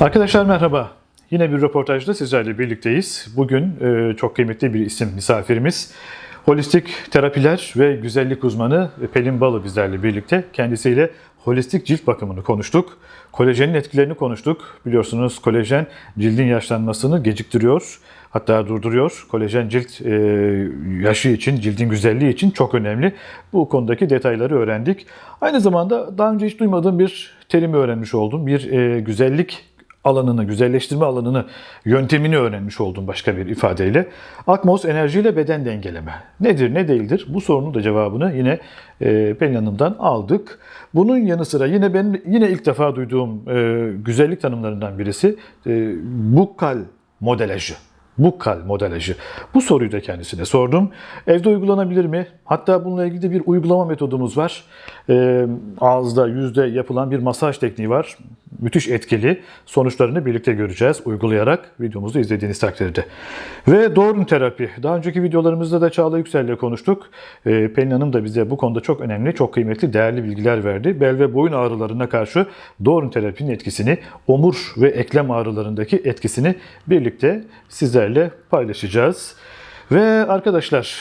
Arkadaşlar merhaba. Yine bir röportajda sizlerle birlikteyiz. Bugün e, çok kıymetli bir isim misafirimiz. Holistik terapiler ve güzellik uzmanı Pelin Balı bizlerle birlikte. Kendisiyle holistik cilt bakımını konuştuk. Kolajenin etkilerini konuştuk. Biliyorsunuz kolajen cildin yaşlanmasını geciktiriyor. Hatta durduruyor. Kolajen cilt e, yaşı için, cildin güzelliği için çok önemli. Bu konudaki detayları öğrendik. Aynı zamanda daha önce hiç duymadığım bir terimi öğrenmiş oldum. Bir e, güzellik alanını, güzelleştirme alanını, yöntemini öğrenmiş oldum başka bir ifadeyle. Akmos enerjiyle beden dengeleme. Nedir, ne değildir? Bu sorunun da cevabını yine e, Pelin Hanım'dan aldık. Bunun yanı sıra yine ben yine ilk defa duyduğum e, güzellik tanımlarından birisi e, bukkal modelajı. Bukkal modelajı. Bu soruyu da kendisine sordum. Evde uygulanabilir mi? Hatta bununla ilgili de bir uygulama metodumuz var. Ee, ağızda, yüzde yapılan bir masaj tekniği var. Müthiş etkili. Sonuçlarını birlikte göreceğiz uygulayarak videomuzu izlediğiniz takdirde. Ve doğrun terapi. Daha önceki videolarımızda da Çağla Yüksel'le konuştuk. Ee, Pelin Hanım da bize bu konuda çok önemli, çok kıymetli, değerli bilgiler verdi. Bel ve boyun ağrılarına karşı doğrun terapinin etkisini, omur ve eklem ağrılarındaki etkisini birlikte sizlerle paylaşacağız. Ve arkadaşlar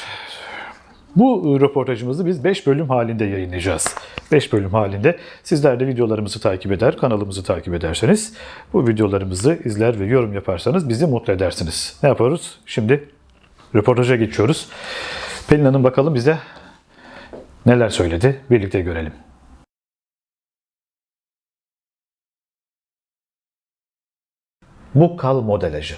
bu röportajımızı biz 5 bölüm halinde yayınlayacağız. 5 bölüm halinde. Sizler de videolarımızı takip eder, kanalımızı takip ederseniz, bu videolarımızı izler ve yorum yaparsanız bizi mutlu edersiniz. Ne yapıyoruz? Şimdi röportaja geçiyoruz. Pelin Hanım bakalım bize neler söyledi. Birlikte görelim. Bukkal modelajı.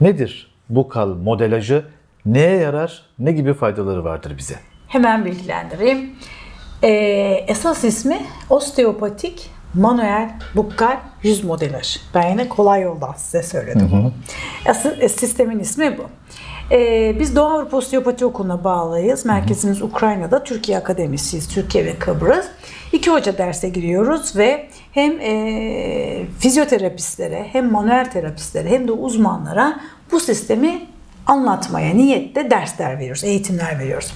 Nedir bukkal modelajı? Neye yarar? Ne gibi faydaları vardır bize? Hemen bilgilendireyim. Ee, esas ismi osteopatik manuel bukkal yüz modelaj. Ben yine kolay yoldan size söyledim. Asıl e, sistemin ismi bu. Ee, biz Doğu Avrupa Osteopati Okulu'na bağlıyız. Merkezimiz Ukrayna'da. Türkiye Akademisiyiz. Türkiye ve Kıbrıs. İki hoca derse giriyoruz ve hem e, fizyoterapistlere hem manuel terapistlere hem de uzmanlara bu sistemi anlatmaya niyetle dersler veriyoruz, eğitimler veriyoruz.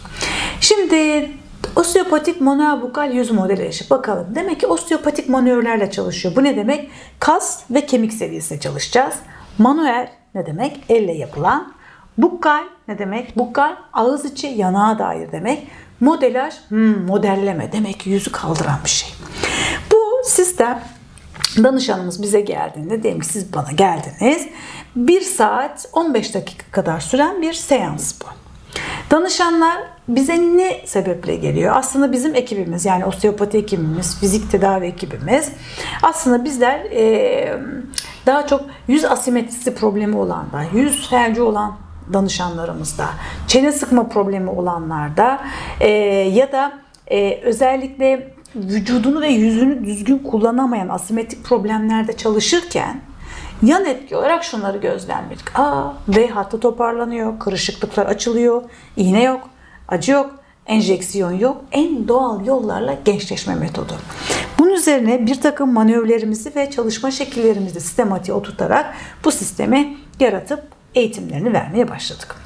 Şimdi osteopatik manuel bukal yüz modelajı bakalım. Demek ki osteopatik manevlerle çalışıyor. Bu ne demek? Kas ve kemik seviyesinde çalışacağız. Manuel ne demek? Elle yapılan. Bukkal ne demek? Bukkal ağız içi yanağa dair demek. Modelaj hmm, modelleme demek ki yüzü kaldıran bir şey. Bu sistem danışanımız bize geldiğinde diyelim ki siz bana geldiniz. 1 saat 15 dakika kadar süren bir seans bu. Danışanlar bize ne sebeple geliyor? Aslında bizim ekibimiz yani osteopati ekibimiz, fizik tedavi ekibimiz aslında bizler e, daha çok yüz asimetrisi problemi olanlar, yüz felci olan danışanlarımızda, çene sıkma problemi olanlarda e, ya da e, özellikle vücudunu ve yüzünü düzgün kullanamayan asimetrik problemlerde çalışırken yan etki olarak şunları gözlemledik. Aa, V hattı toparlanıyor, kırışıklıklar açılıyor, iğne yok, acı yok, enjeksiyon yok. En doğal yollarla gençleşme metodu. Bunun üzerine bir takım manevlerimizi ve çalışma şekillerimizi sistematiğe oturtarak bu sistemi yaratıp eğitimlerini vermeye başladık.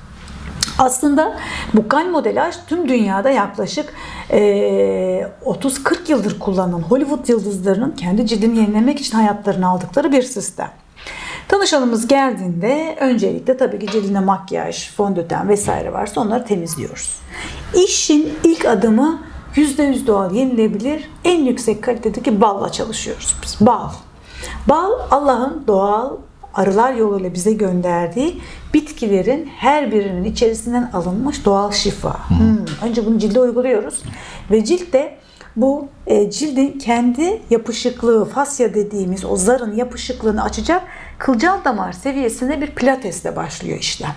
Aslında bukkal modelaj tüm dünyada yaklaşık e, 30-40 yıldır kullanılan Hollywood yıldızlarının kendi cildini yenilemek için hayatlarını aldıkları bir sistem. Danışanımız geldiğinde öncelikle tabii ki cildine makyaj, fondöten vesaire varsa onları temizliyoruz. İşin ilk adımı %100 doğal yenilebilir en yüksek kalitedeki balla çalışıyoruz biz. Bal. Bal Allah'ın doğal arılar yoluyla bize gönderdiği bitkilerin her birinin içerisinden alınmış doğal şifa. Hmm. Önce bunu cilde uyguluyoruz ve ciltte bu e, cildin kendi yapışıklığı, fasya dediğimiz o zarın yapışıklığını açacak kılcal damar seviyesinde bir pilatesle başlıyor işlem.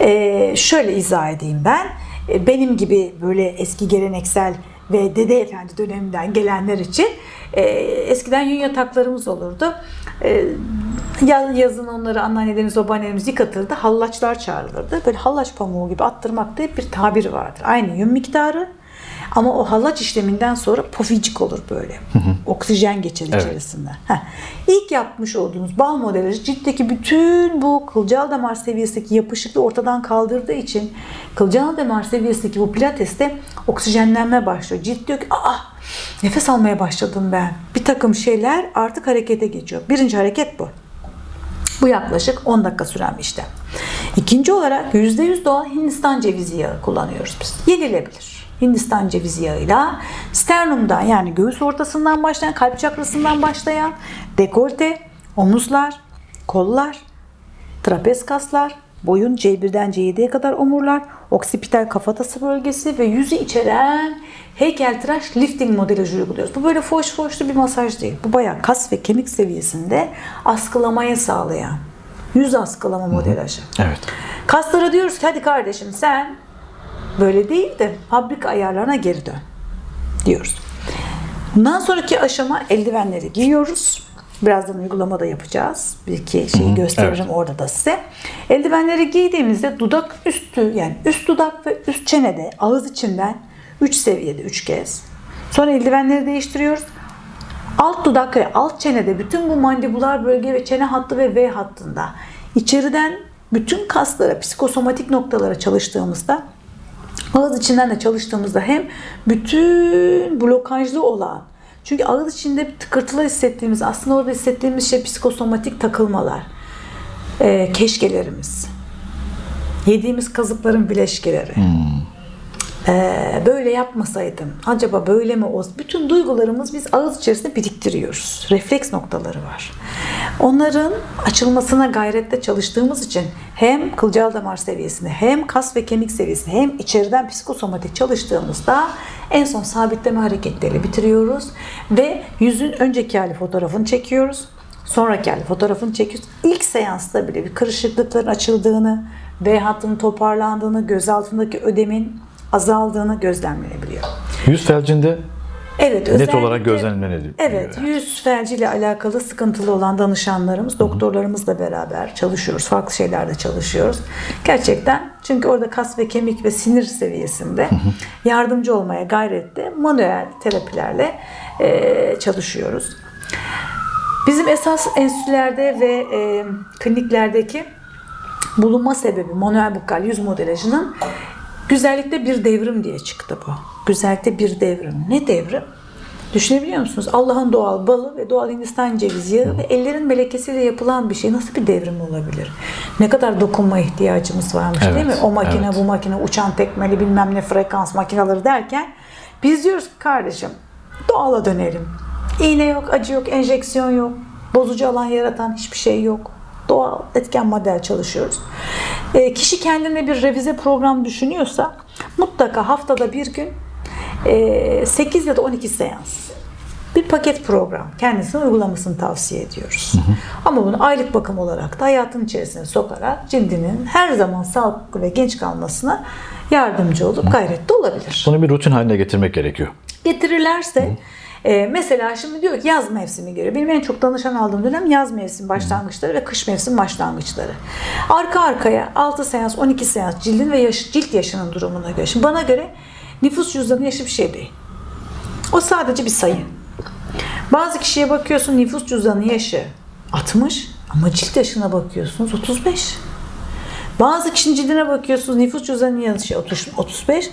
E, şöyle izah edeyim ben. E, benim gibi böyle eski geleneksel ve Dede Efendi döneminden gelenler için e, eskiden yün yataklarımız olurdu. E, yazın onları anneannelerimiz, babaannelerimiz yıkatırdı. Hallaçlar çağrılırdı. Böyle hallaç pamuğu gibi attırmak diye bir tabir vardır. Aynı yün miktarı Ama o halaç işleminden sonra poficik olur böyle. Oksijen geçer içerisinden. Heh. İlk yapmış olduğunuz bal modelajı ciltteki bütün bu kılcal damar seviyesindeki yapışıklığı ortadan kaldırdığı için kılcal damar seviyesindeki bu pilateste oksijenlenme başlıyor. Cilt diyor ki aa nefes almaya başladım ben. Bir takım şeyler artık harekete geçiyor. Birinci hareket bu. Bu yaklaşık 10 dakika süren bir işlem. İkinci olarak %100 doğal Hindistan cevizi yağı kullanıyoruz biz. Yenilebilir. Hindistan cevizi yağıyla sternumdan yani göğüs ortasından başlayan, kalp çakrasından başlayan dekolte, omuzlar, kollar, trapez kaslar, boyun C1'den C7'ye kadar omurlar, oksipital kafatası bölgesi ve yüzü içeren heykeltıraş lifting modelajı uyguluyoruz. Bu böyle foş foşlu bir masaj değil. Bu bayağı kas ve kemik seviyesinde askılamayı sağlayan yüz askılama modelajı. Evet. Kaslara diyoruz ki hadi kardeşim sen böyle değil de fabrika ayarlarına geri dön diyoruz. Bundan sonraki aşama eldivenleri giyiyoruz. Birazdan uygulama da yapacağız. Bir iki şeyi gösteririm orada da size. Eldivenleri giydiğimizde dudak üstü yani üst dudak ve üst çenede ağız içinden 3 seviyede 3 kez. Sonra eldivenleri değiştiriyoruz. Alt dudak ve alt çenede bütün bu mandibular bölge ve çene hattı ve V hattında içeriden bütün kaslara, psikosomatik noktalara çalıştığımızda ağız içinden de çalıştığımızda hem bütün blokajlı olan çünkü ağız içinde bir tıkırtılar hissettiğimiz aslında orada hissettiğimiz şey psikosomatik takılmalar, ee, keşkelerimiz, yediğimiz kazıkların bileşkeleri. Ee, böyle yapmasaydım acaba böyle mi olsun? Bütün duygularımız biz ağız içerisinde biriktiriyoruz. Refleks noktaları var. Onların açılmasına gayrette çalıştığımız için hem kılcal damar seviyesinde hem kas ve kemik seviyesinde hem içeriden psikosomatik çalıştığımızda en son sabitleme hareketleri bitiriyoruz ve yüzün önceki hali fotoğrafını çekiyoruz. Sonraki hali fotoğrafını çekiyoruz. İlk seansta bile bir kırışıklıkların açıldığını, V hattının toparlandığını, göz altındaki ödemin azaldığını gözlemlenebiliyor. Yüz felcinde Evet, net olarak gözlemlenebiliyor. Evet, yüz felciyle alakalı sıkıntılı olan danışanlarımız, doktorlarımızla beraber çalışıyoruz. Farklı şeylerde çalışıyoruz. Gerçekten çünkü orada kas ve kemik ve sinir seviyesinde yardımcı olmaya gayrette manuel terapilerle eee, çalışıyoruz. Bizim esas enstitülerde ve e, kliniklerdeki bulunma sebebi manuel bukal yüz modelajının güzellikte bir devrim diye çıktı bu. Güzellikte bir devrim. Ne devrim? Düşünebiliyor musunuz? Allah'ın doğal balı ve doğal Hindistan cevizi yağı ve ellerin melekesiyle yapılan bir şey nasıl bir devrim olabilir? Ne kadar dokunma ihtiyacımız varmış değil mi? Evet, O makine evet. bu makine uçan tekmeli bilmem ne frekans makineleri derken biz diyoruz ki kardeşim doğala dönelim. İğne yok, acı yok, enjeksiyon yok. Bozucu alan yaratan hiçbir şey yok. Doğal etken model çalışıyoruz. E, kişi kendine bir revize program düşünüyorsa mutlaka haftada bir gün e, 8 ya da 12 seans bir paket program kendisine uygulamasını tavsiye ediyoruz. Ama bunu aylık bakım olarak da hayatın içerisine sokarak cildinin her zaman sağlıklı ve genç kalmasına yardımcı olup gayretli olabilir. Bunu bir rutin haline getirmek gerekiyor. Getirirlerse e, mesela şimdi diyor ki yaz mevsimi geliyor. Benim en çok danışan aldığım dönem yaz mevsim başlangıçları ve kış mevsim başlangıçları. Arka arkaya 6 seans, 12 seans cildin ve yaş, cilt yaşının durumuna göre. Şimdi bana göre nüfus cüzdanı yaşı bir şey değil. O sadece bir sayı. Bazı kişiye bakıyorsun nüfus cüzdanı yaşı 60 ama cilt yaşına bakıyorsunuz 35. Bazı kişinin cildine bakıyorsunuz nüfus cüzdanı yaşı 30 35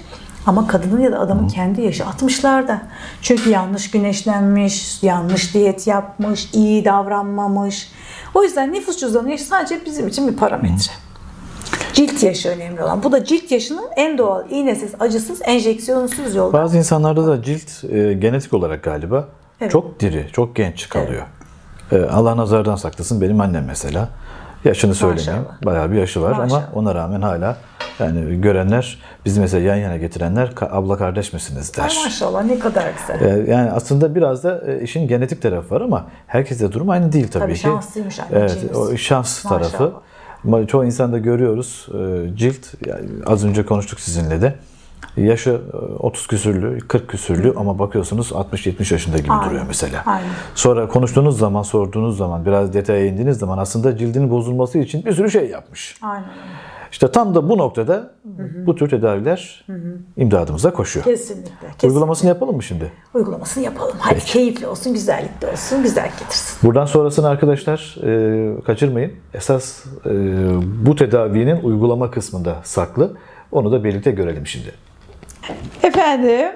ama kadının ya da adamın kendi yaşı 60'larda. Çünkü yanlış güneşlenmiş, yanlış diyet yapmış, iyi davranmamış. O yüzden nüfus cüzdanı yaşı sadece bizim için bir parametre. Cilt yaşı önemli olan. Bu da cilt yaşının en doğal, iğnesiz, acısız, enjeksiyonsuz yolu. Bazı insanlarda da cilt e, genetik olarak galiba Evet. çok diri, çok genç kalıyor. E, Allah nazardan saklasın. Benim annem mesela. Yaşını söylemeyeyim. Maşallah. Bayağı bir yaşı var ama Maşallah. ona rağmen hala yani görenler bizi mesela yan yana getirenler "Ka- abla kardeş misiniz Ay der. maşallah ne kadar güzel. E, Yani aslında biraz da e, işin genetik tarafı var ama herkeste durum aynı değil tabii, Tabii ki. şanslıymış Evet, anneciğimiz. o şans Maşallah. tarafı. Ama çoğu insanda görüyoruz e, cilt yani az önce konuştuk sizinle de. Yaşı e, 30 küsürlü, 40 küsürlü ama bakıyorsunuz 60-70 yaşında gibi Aynen, duruyor mesela. aynen. Sonra konuştuğunuz zaman, sorduğunuz zaman, biraz detaya indiğiniz zaman aslında cildinin bozulması için bir sürü şey yapmış. Aynen İşte tam da bu noktada bu tür tedaviler imdadımıza koşuyor. Kesinlikle. kesinlikle. Uygulamasını yapalım mı şimdi? Uygulamasını yapalım. Hadi keyifli olsun, güzellikli olsun, güzellik getirsin. Buradan sonrasını arkadaşlar e, kaçırmayın. Esas e, bu tedavinin uygulama kısmında saklı. Onu da birlikte görelim şimdi. Efendim,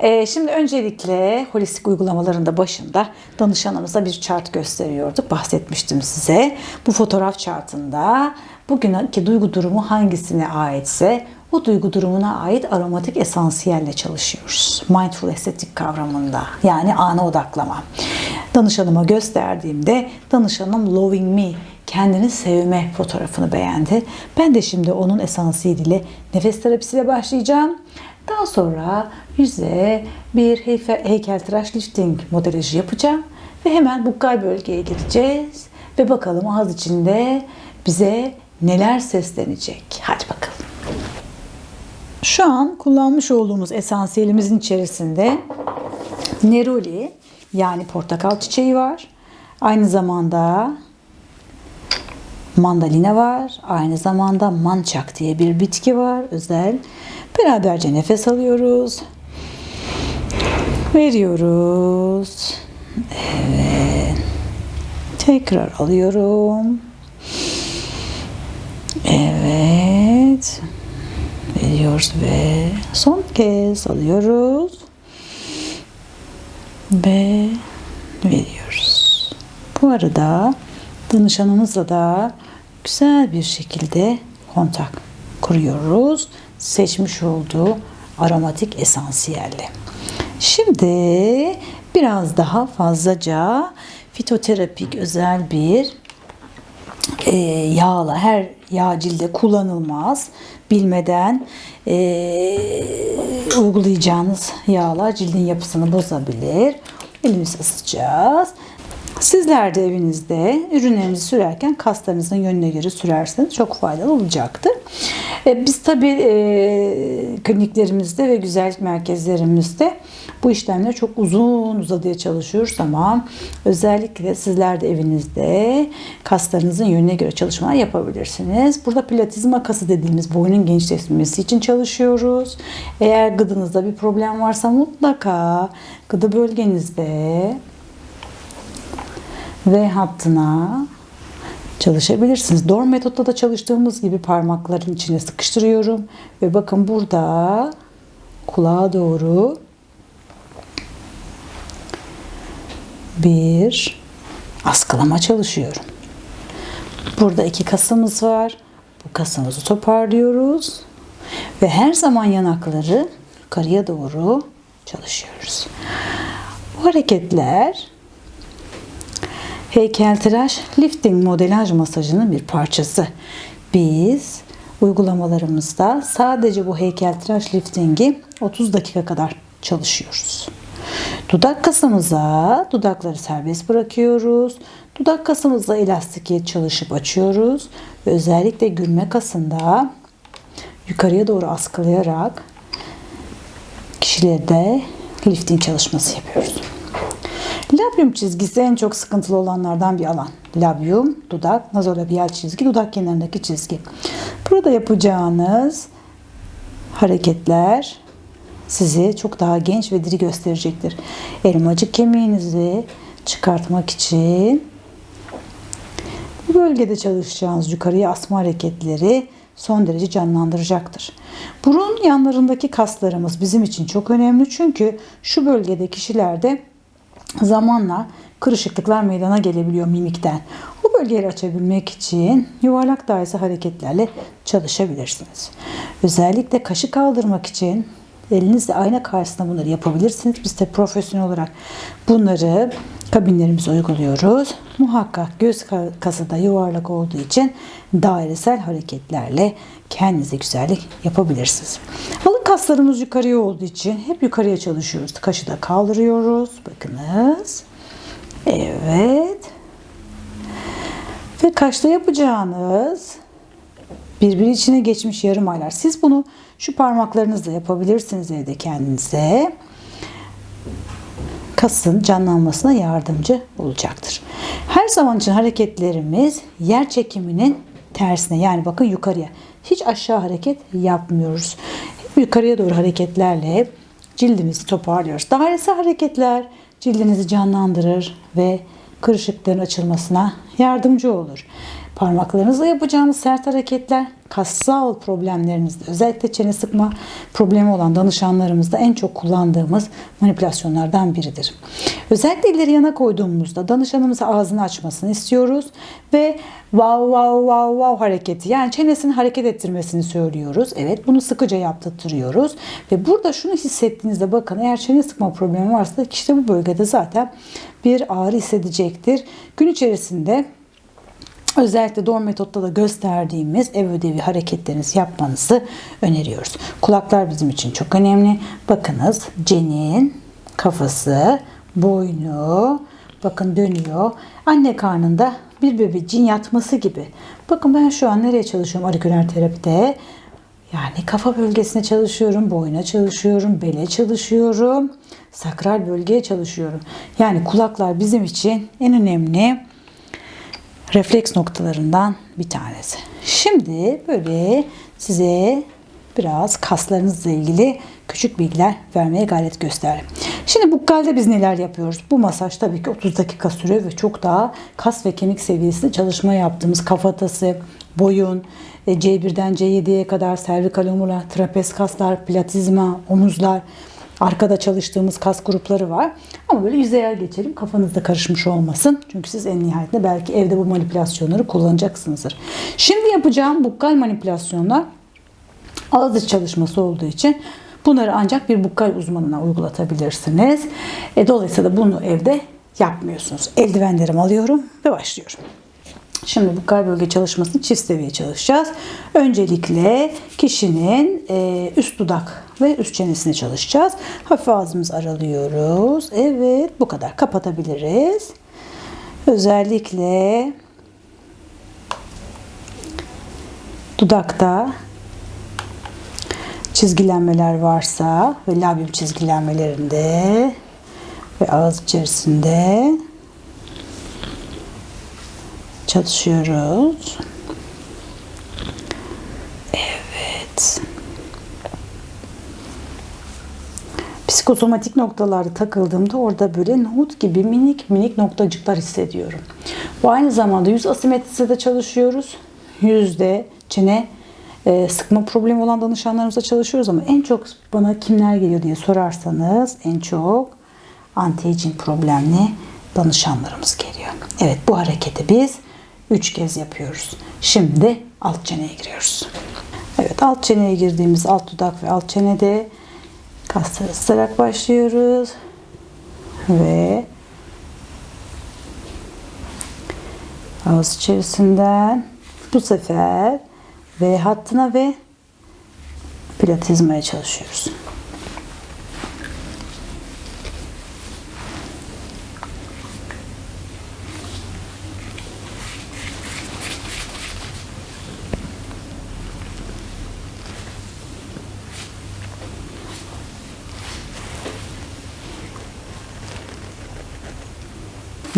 e, şimdi öncelikle holistik uygulamalarında başında danışanımıza bir chart gösteriyorduk. Bahsetmiştim size. Bu fotoğraf chartında bugünkü duygu durumu hangisine aitse o duygu durumuna ait aromatik esansiyelle çalışıyoruz. Mindful estetik kavramında yani ana odaklama. Danışanıma gösterdiğimde danışanım loving me kendini sevme fotoğrafını beğendi. Ben de şimdi onun esansiyeliyle nefes terapisiyle başlayacağım. Daha sonra yüze bir heyfe- heykeltıraş lifting modelajı yapacağım. Ve hemen bukkal bölgeye gideceğiz. Ve bakalım ağız içinde bize neler seslenecek. Hadi bakalım. Şu an kullanmış olduğumuz esansiyelimizin içerisinde neroli yani portakal çiçeği var. Aynı zamanda mandalina var. Aynı zamanda mançak diye bir bitki var özel. Beraberce nefes alıyoruz. Veriyoruz. Evet. Tekrar alıyorum. Evet. Veriyoruz ve son kez alıyoruz. Ve veriyoruz. Bu arada danışanımızla da güzel bir şekilde kontak kuruyoruz. Seçmiş olduğu aromatik esansiyelle. Şimdi biraz daha fazlaca fitoterapik özel bir e, yağla her yağ cilde kullanılmaz. Bilmeden e, uygulayacağınız yağlar cildin yapısını bozabilir. Elimizi ısıtacağız. Sizler de evinizde ürünlerinizi sürerken kaslarınızın yönüne göre sürerseniz çok faydalı olacaktır. E, biz tabii e, kliniklerimizde ve güzellik merkezlerimizde bu işlemleri çok uzun uzadıya çalışıyoruz ama özellikle sizler de evinizde kaslarınızın yönüne göre çalışmalar yapabilirsiniz. Burada pilates makası dediğimiz boynun genişletilmesi için çalışıyoruz. Eğer gıdınızda bir problem varsa mutlaka gıdı bölgenizde V hattına çalışabilirsiniz. Doğru metotla da çalıştığımız gibi parmakların içine sıkıştırıyorum. Ve bakın burada kulağa doğru bir askılama çalışıyorum. Burada iki kasımız var. Bu kasımızı toparlıyoruz. Ve her zaman yanakları yukarıya doğru çalışıyoruz. Bu hareketler heykeltıraş lifting modelaj masajının bir parçası. Biz uygulamalarımızda sadece bu heykeltıraş liftingi 30 dakika kadar çalışıyoruz. Dudak kasımıza dudakları serbest bırakıyoruz. Dudak kasımızla elastikiyet çalışıp açıyoruz. Ve özellikle gülme kasında yukarıya doğru askılayarak kişilerde lifting çalışması yapıyoruz. Labium çizgisi en çok sıkıntılı olanlardan bir alan. Labium, dudak, nazolabiyal çizgi, dudak kenarındaki çizgi. Burada yapacağınız hareketler sizi çok daha genç ve diri gösterecektir. Elmacık kemiğinizi çıkartmak için bu bölgede çalışacağınız yukarıya asma hareketleri son derece canlandıracaktır. Burun yanlarındaki kaslarımız bizim için çok önemli çünkü şu bölgede kişilerde zamanla kırışıklıklar meydana gelebiliyor mimikten. Bu bölgeyi açabilmek için yuvarlak dairesi hareketlerle çalışabilirsiniz. Özellikle kaşı kaldırmak için elinizle ayna karşısında bunları yapabilirsiniz. Biz de profesyonel olarak bunları kabinlerimize uyguluyoruz. Muhakkak göz kası da yuvarlak olduğu için dairesel hareketlerle kendinize güzellik yapabilirsiniz. Kaslarımız yukarıya olduğu için hep yukarıya çalışıyoruz. Kaşı da kaldırıyoruz. Bakınız. Evet. Ve kaşta yapacağınız birbiri içine geçmiş yarım aylar. Siz bunu şu parmaklarınızla yapabilirsiniz evde kendinize. Kasın canlanmasına yardımcı olacaktır. Her zaman için hareketlerimiz yer çekiminin tersine yani bakın yukarıya Hiç aşağı hareket yapmıyoruz. Yukarıya doğru hareketlerle cildimizi toparlıyoruz. Dairesel hareketler cildinizi canlandırır ve kırışıkların açılmasına yardımcı olur. Parmaklarınızla yapacağınız sert hareketler kassal problemlerinizde özellikle çene sıkma problemi olan danışanlarımızda en çok kullandığımız manipülasyonlardan biridir. Özellikle ileri yana koyduğumuzda danışanımıza ağzını açmasını istiyoruz ve wow wow wow wow hareketi yani çenesini hareket ettirmesini söylüyoruz. Evet bunu sıkıca yaptırtıyoruz ve burada şunu hissettiğinizde bakın eğer çene sıkma problemi varsa işte bu bölgede zaten bir ağrı hissedecektir. Gün içerisinde Özellikle doğum metotta da gösterdiğimiz ev ödevi hareketlerinizi yapmanızı öneriyoruz. Kulaklar bizim için çok önemli. Bakınız cenin, kafası, boynu, bakın dönüyor. Anne karnında bir bebeğin yatması gibi. Bakın ben şu an nereye çalışıyorum aurikular terapide? Yani kafa bölgesine çalışıyorum, boyuna çalışıyorum, bele çalışıyorum, sakral bölgeye çalışıyorum. Yani kulaklar bizim için en önemli refleks noktalarından bir tanesi. Şimdi böyle size biraz kaslarınızla ilgili küçük bilgiler vermeye gayret gösterdim. Şimdi bu kalde biz neler yapıyoruz? Bu masaj tabii ki 30 dakika sürüyor ve çok daha kas ve kemik seviyesinde çalışma yaptığımız kafatası, boyun, e, C1'den C7'ye kadar servikal omurlar, trapez kaslar, platizma, omuzlar, Arkada çalıştığımız kas grupları var. Ama böyle yüzeyel geçelim. Kafanızda karışmış olmasın. Çünkü siz en nihayetinde belki evde bu manipülasyonları kullanacaksınızdır. Şimdi yapacağım bukkal manipülasyonlar ağız içi çalışması olduğu için bunları ancak bir bukkal uzmanına uygulatabilirsiniz. E, dolayısıyla bunu evde yapmıyorsunuz. Eldivenlerimi alıyorum ve başlıyorum. Şimdi bu kalp bölge çalışmasını çift seviye çalışacağız. Öncelikle kişinin e, üst dudak ve üst çenesini çalışacağız. Hafif ağzımızı aralıyoruz. Evet bu kadar kapatabiliriz. Özellikle dudakta çizgilenmeler varsa ve labium çizgilenmelerinde ve ağız içerisinde çalışıyoruz. Evet. Psikosomatik noktalarda takıldığımda orada böyle nohut gibi minik minik noktacıklar hissediyorum. Bu aynı zamanda yüz asimetrisi de çalışıyoruz. Yüzde çene e, sıkma problemi olan danışanlarımızla çalışıyoruz ama en çok bana kimler geliyor diye sorarsanız en çok anti-aging problemli danışanlarımız geliyor. Evet bu hareketi biz 3 kez yapıyoruz. Şimdi alt çeneye giriyoruz. Evet alt çeneye girdiğimiz alt dudak ve alt çenede kasları ısıtarak başlıyoruz. Ve ağız içerisinden bu sefer V hattına ve platizmaya çalışıyoruz.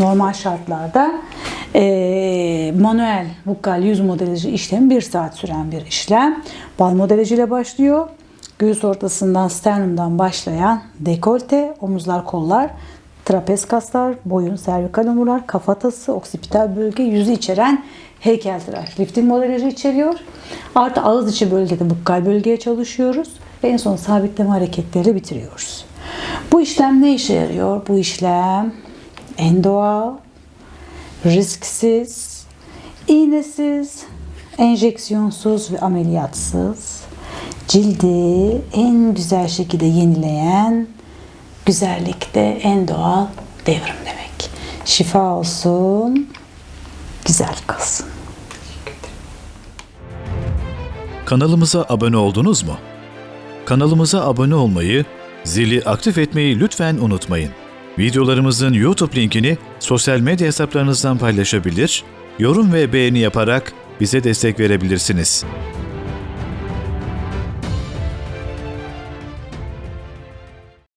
Normal şartlarda e, manuel vokal yüz modelajı işlemi bir saat süren bir işlem. Bal modelajı ile başlıyor. Göğüs ortasından sternumdan başlayan dekolte, omuzlar, kollar, trapez kaslar, boyun, servikal omurlar, kafatası, oksipital bölge, yüzü içeren heykeltıraş. Lifting modelajı içeriyor. Artı ağız içi bölgede bukkal bölgeye çalışıyoruz. Ve en son sabitleme hareketleriyle bitiriyoruz. Bu işlem ne işe yarıyor? Bu işlem en doğal, risksiz, iğnesiz, enjeksiyonsuz ve ameliyatsız, cildi en güzel şekilde yenileyen, güzellikte en doğal devrim demek. Şifa olsun, güzel kalsın. Kanalımıza abone oldunuz mu? Kanalımıza abone olmayı, zili aktif etmeyi lütfen unutmayın. Videolarımızın YouTube linkini sosyal medya hesaplarınızdan paylaşabilir, yorum ve beğeni yaparak bize destek verebilirsiniz.